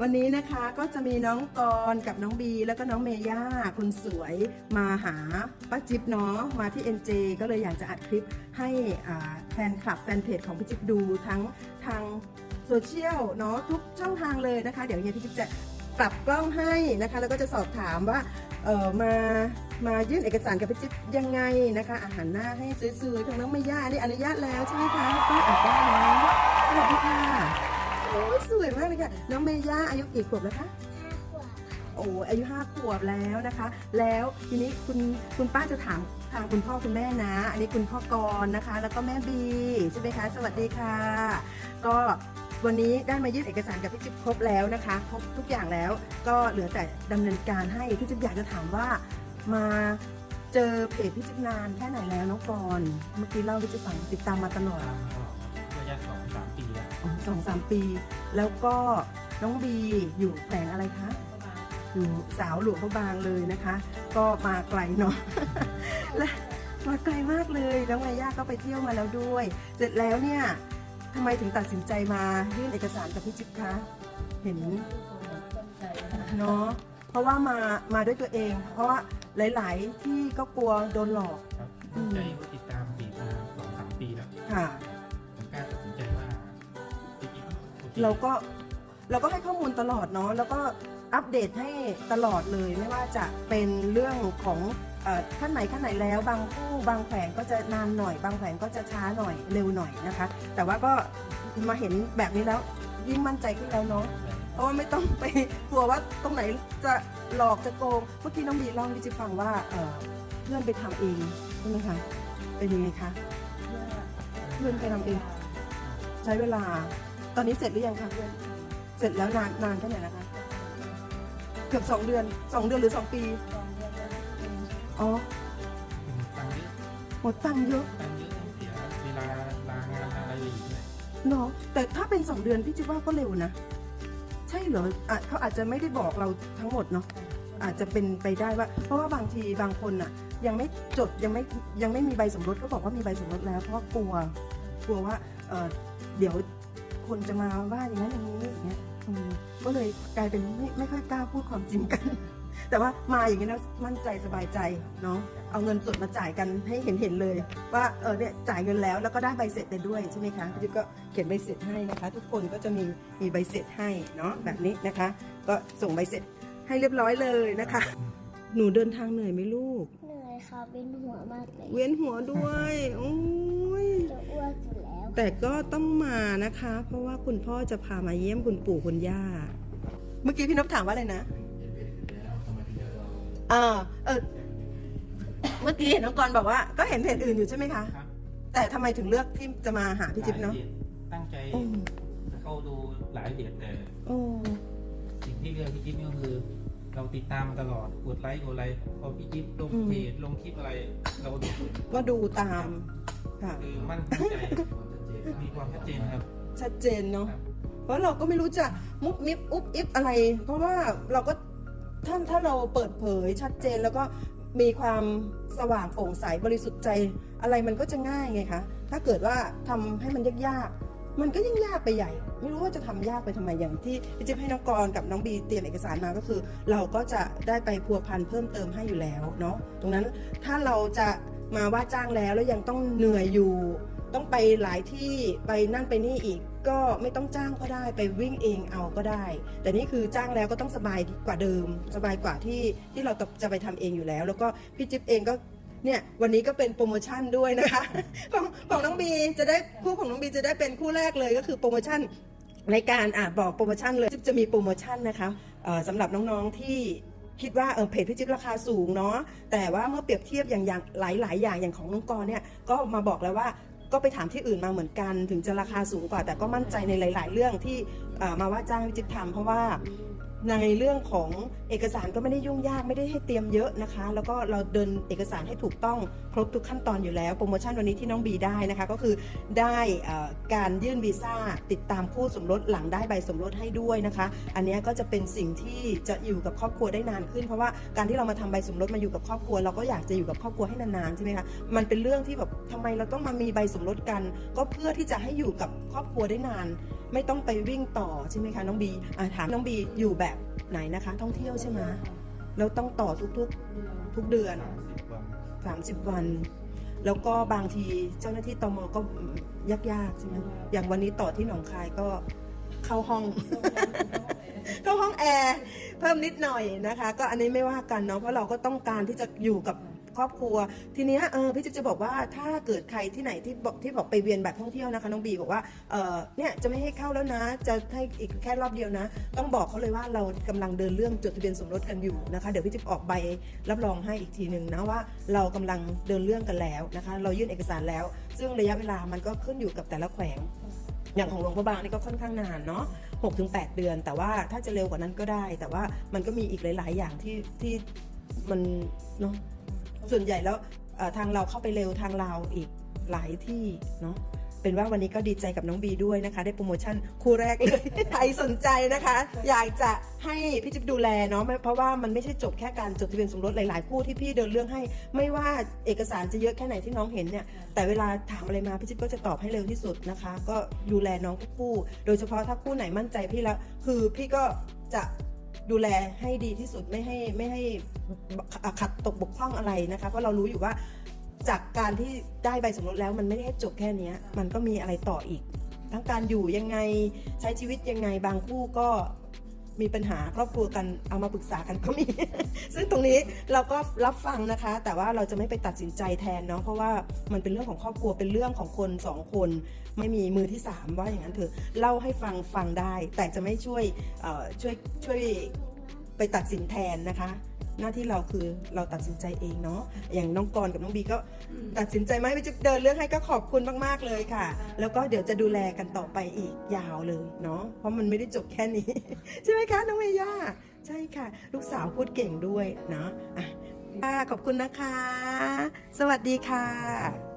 วันนี้นะคะก็จะมีน้องกรกับน้องบี แล้วก็น้องเมย่าคนสวยมาหาป้าจิ๊บเนาะมาที่ NJ ก็เลยอยากจะอัดคลิปให้แฟนคลับแฟนเพจของพี่จิ๊บดูทั้งทางโซเชียลเนาะทุกช่องทางเลยนะคะ เดี๋ยวเฮียพี่จิ๊บจะปรับกล้องให้นะคะ แล้วก็จะสอบถามว่าเออมามายื่นเอกสารกับพี่จิ๊บยังไงนะคะ อาหารหน้าให้สวยๆของน้องเมย่านี่อนุญาตแล้วใช่ไหมคะก็อัดได้แล้วสวัสดีค่ะ โอ้ยสวยมากเลยค่ะ น้องเมย่าอายุกี่ขวบแล้วคะโอ้อายุห้าขวบแล้วนะคะ แล้วทีนี้คุณคุณป้าจะถามทางคุณพ่อคุณแม่นะ อันนี้คุณพ่อกรณ์นะคะ แล้วก็แม่บีใช่ไหมคะ สวัสดีค่ะ ก็วันนี้ได้มายื่นเอกสารกับพี่จิ๊บครบแล้วนะคะครบทุกอย่างแล้วก็เหลือแต่ดำเนินการให้พี่จิ๊บอยากจะถามว่ามาเจอเพจพี่จิ๊บนานแค่ไหนแล้วน้องกรณ์เมื่อกี้เล่าพี่จิ๊บฟังติดตามมาตลอด ตามมาตลอดระยะสองสามปีแล้วอ๋อสองสามปี แล้วก็น้องบีอยู่แขวงอะไรคะ อยู่สาวหลวงพระบางเลยนะคะ ก็มาไกลเนาะ และมาไกลมากเลย แล้วไงย่าก็ไปเที่ยวมาแล้วด้วย เสร็จแล้วเนี่ยทำไมถึงตัดสินใจมายื่นเอกสารกับพี่จิ๊บคะ เห็นเนาะ เพราะว่ามา มาด้วยตัวเอง เพราะว่าหลาย ๆ ที่ก็กลัวโดนหลอกครับอืมใจก็ติดตามปีมาสองสามปีแล้ว ค่ะ ใจว่าจริงๆโอค เราก็เราก็ให้ข้อมูลตลอดเนาะแล้วก็อัปเดตให้ตลอดเลยไม่ว่าจะเป็นเรื่องของเอ่อขั้นไหนขั้นไหนแล้ว บางผู้บางแผงก็จะนานหน่อย บางแผงก็จะช้าหน่อยเร็วหน่อยนะคะ แต่ว่าก็มาเห็นแบบนี้แล้วยิ่งมั่นใจขึ้นแล้วเนาะ เพราะว่าไม่ต้องไป กลัวว่าตรงไหนจะหลอกจะโกงเมื่อกี้น้องบีเล่าให้จิฟังว่าเอ่อเพื่อนไปทำเองใช่ไหมคะเป็นยังไงคะเพื่อนไปทำเอง ใช้เวลา ตอนนี้เสร็จหรือยังคะเพื่อนเสร็จแล้วนานนานแค่ไหนนะคะ เกือบสองเดือนสองเดือนหรือสองปีอ๋อหมดตังค์เยอะหมดตังค์เยอะตังค์เยอะเสียเวลาลางานอะไรอีกเลยเนาะแต่ถ้าเป็นสองเดือนพี่จิว่าก็เร็วนะ ใช่เหรออะเขาอาจจะไม่ได้บอกเราทั้งหมดเนาะ อาจจะเป็นไปได้ว่า เพราะว่าบางทีบางคนอะ ยังไม่จดยังไม่ยังไม่มีใบสมรสก็บอกว่ามีใบสมรสแล้วเพราะว่ากลัว กลัวว่าเออ เดี๋ยวคนจะมาว่าอย่างนั้นอย่างนี้อย่างเงี้ยอืมก็เลยกลายเป็นไม่ไม่ค่อยกล้าพูดความจริงกัน แต่ว่ามาอย่างนี้นะมั่นใจสบายใจเนาะเอาเงินสดมาจ่ายกันให้เห็นเห็นๆเลย ว่าเออเนี่ยจ่ายเงินแล้วแล้วก็ได้ใบเสร็จไปด้วยใช่ไหมคะพี่จิ๊บก็เขียนใบเสร็จให้นะคะ ทุกคนก็จะมีมีใบเสร็จให้เนาะแบบนี้นะคะ ก็ส่งใบเสร็จให้เรียบร้อยเลยนะคะ หนูเดินทางเหนื่อยไหมลูก เหนื่อยค่ะเป็นหัวมากเลย เวียนหัวด้วยโอ้ย จะอ้วกอยู่แล้ว แต่ก็ต้องมานะคะ เพราะว่าคุณพ่อจะพามาเยี่ยมคุณปู่คุณย่า เมื่อกี้พี่นพถามว่าอะไรนะอ่าเออเมื่อกี้เห็นน้องกรณ์บอกว่าก็เห็นเพจอื่นอยู่ใช่ไหมคะ ครับ แต่ทำไมถึงเลือกที่จะมาหาพี่จิ๊บเนาะหลยพจตั้งใจโอ้เข้าดูหลายเพจแต่ โอ้ สิ่งที่เลือกพี่จิ๊บก็คือ เราติดตามมาตลอดกดไลค์กดไลค์พอพี่จิ๊บลงเพจลงคลิปอะไร เราดูก็ดูตามค่ะ คือมั่นใจ มีความชัดเจนครับ ชัดเจนเนาะเพราะเราก็ไม่รู้จะมุบมิบอุบอิบอะไร เพราะว่าเราก็ถ้าถ้าเราเปิดเผยชัดเจนแล้วก็มีความสว่างโปร่งใสบริสุทธิ์ใจอะไรมันก็จะง่ายไงคะถ้าเกิดว่าทำให้มันยากๆมันก็ยิ่งยากไปใหญ่ ไม่รู้ว่าจะทำยากไปทำไมอย่างที่พี่จิ๊บให้น้องกรกับน้องบีเตรียมเอกสารมาก็คือ เราก็จะได้ไปพัวพันเพิ่มเติมให้อยู่แล้วเนาะตรงนั้นถ้าเราจะมาว่าจ้างแล้วแล้วยังต้องเหนื่อยอยู่ ต้องไปหลายที่ไปนั่นไปนี่อีก ก็ไม่ต้องจ้างก็ได้ไปวิ่งเองเอาก็ได้ แต่นี่คือจ้างแล้วก็ต้องสบายกว่าเดิม สบายกว่าที่ที่เราจะไปทำเองอยู่แล้ว แล้วก็พี่จิ๊บเองก็เนี่ยวันนี้ก็เป็นโปรโมชั่นด้วยนะคะของของน้องบีจะได้คู่ของน้องบีจะได้เป็นคู่แรกเลยก็คือโปรโมชั่นในการอะบอกโปรโมชั่นเลยจิ๊บจะมีโปรโมชั่นนะคะสำหรับน้องๆที่คิดว่าเออเพจพี่จิ๊บราคาสูงเนาะแต่ว่าเมื่อเปรียบเทียบอย่างอย่างหลาย ๆ อย่างอย่างของน้องกรณ์เนี่ยก็มาบอกแล้วว่า ก็ไปถามที่อื่นมาเหมือนกัน ถึงจะราคาสูงกว่า แต่ก็มั่นใจในหลาย ๆ เรื่องที่มาว่าจ้างวิจิตรทำเพราะว่า ในเรื่องของเอกสารก็ไม่ได้ยุ่งยากไม่ได้ให้เตรียมเยอะนะคะ แล้วก็เราเดินเอกสารให้ถูกต้องครบทุกขั้นตอนอยู่แล้ว โปรโมชั่นวันนี้ที่น้องบีได้นะคะ ก็คือได้การยื่นวีซ่าติดตามคู่สมรสหลังได้ใบสมรสให้ด้วยนะคะ อันนี้ก็จะเป็นสิ่งที่จะอยู่กับครอบครัวได้นานขึ้น เพราะว่าการที่เรามาทำใบสมรสมาอยู่กับครอบครัว เราก็อยากจะอยู่กับครอบครัวให้นานๆใช่ไหมคะมันเป็นเรื่องที่แบบทำไมเราต้องมามีใบสมรสกัน ก็เพื่อที่จะให้อยู่กับครอบครัวได้นาน ไม่ต้องไปวิ่งต่อใช่ไหมคะน้องบีอะถามน้องบีอยู่แบบไหนนะคะ ท่องเที่ยวใช่ไหมแล้วต้องต่อทุกๆทุกเดือนสามสิบวัน30 วัน แล้วก็บางทีเจ้าหน้าที่ตมก็ยากๆใช่ไหมอย่างวันนี้ต่อที่หนองคายก็เข้าห้อง เข้าห้องแอร์เพิ่มนิดหน่อยนะคะ ก็อันนี้ไม่ว่ากันเนาะเพราะเราก็ต้องการที่จะอยู่กับ ครอบครัว ทีเนี้ยเออพี่จิ๊บจะบอกว่าถ้าเกิดใครที่ไหนที่บอกที่บอกไปเวียนแบบท่องเที่ยวนะคะน้องบีบอกว่าเออเนี่ยจะไม่ให้เข้าแล้วนะ จะให้อีกแค่รอบเดียวนะ ต้องบอกเขาเลยว่าเรากำลังเดินเรื่องจดทะเบียนสมรสกันอยู่นะคะเดี๋ยวพี่จิ๊บออกใบรับรองให้อีกทีหนึ่งนะว่าเรากำลังเดินเรื่องกันแล้วนะคะ เรายื่นเอกสารแล้ว ซึ่งระยะเวลามันก็ขึ้นอยู่กับแต่ละแขวงอย่างของหลวงพระบางนี่ก็ค่อนข้างนานเนาะหกถึงแปดเดือน แต่ว่าถ้าจะเร็วกว่านั้นก็ได้ แต่ว่ามันก็มีอีกหลาย ๆ อย่างที่ที่มันเนาะ ส่วนใหญ่แล้วทางเราเข้าไปเร็วทางเราอีกหลายที่เนาะเป็นว่าวันนี้ก็ดีใจกับน้องบีด้วยนะคะ ได้โปรโมชั่นคู่แรกเลยใครสนใจนะคะ อยากจะให้พี่จิ๊บดูแลเนาะเพราะว่ามันไม่ใช่จบแค่การจดทะเบียนสมรสหลายๆ คู่ที่พี่เดินเรื่องให้ ไม่ว่าเอกสารจะเยอะแค่ไหนที่น้องเห็นเนี่ยแต่เวลาถามอะไรมาพี่จิ๊บก็จะตอบให้เร็วที่สุดนะคะ ก็ดูแลน้องทุกคู่ โดยเฉพาะถ้าคู่ไหนมั่นใจพี่แล้วคือพี่ก็จะ ดูแลให้ดีที่สุดไม่ให้ไม่ให้ขัดตกบกพร่องอะไรนะคะ เพราะเรารู้อยู่ว่าจากการที่ได้ใบสมรสแล้วมันไม่ได้จบแค่นี้มันก็มีอะไรต่ออีก ทั้งการอยู่ยังไงใช้ชีวิตยังไงบางคู่ก็ มีปัญหาครอบครัวกันเอามาปรึกษากันก็มี ซึ่งตรงนี้เราก็รับฟังนะคะ แต่ว่าเราจะไม่ไปตัดสินใจแทนเนาะเพราะว่ามันเป็นเรื่องของครอบครัวเป็นเรื่องของคนสองคน ไม่มีมือที่สามว่าอย่างนั้นเถอะเล่าให้ฟังฟังได้ แต่จะไม่ช่วยช่วยช่วยไปตัดสินแทนนะคะ หน้าที่เราคือเราตัดสินใจเองเนาะอย่างน้องกรณ์กับน้องบีก็ตัดสินใจไหมไปจะเดินเรื่องให้ก็ขอบคุณมากๆเลยค่ะ แล้วก็เดี๋ยวจะดูแลกันต่อไปอีกยาวเลยเนาะเพราะมันไม่ได้จบแค่นี้ ใช่ไหมคะน้องเมย่าใช่ค่ะ ลูกสาวพูดเก่งด้วยเนาะอะค่ะขอบคุณนะคะ สวัสดีค่ะ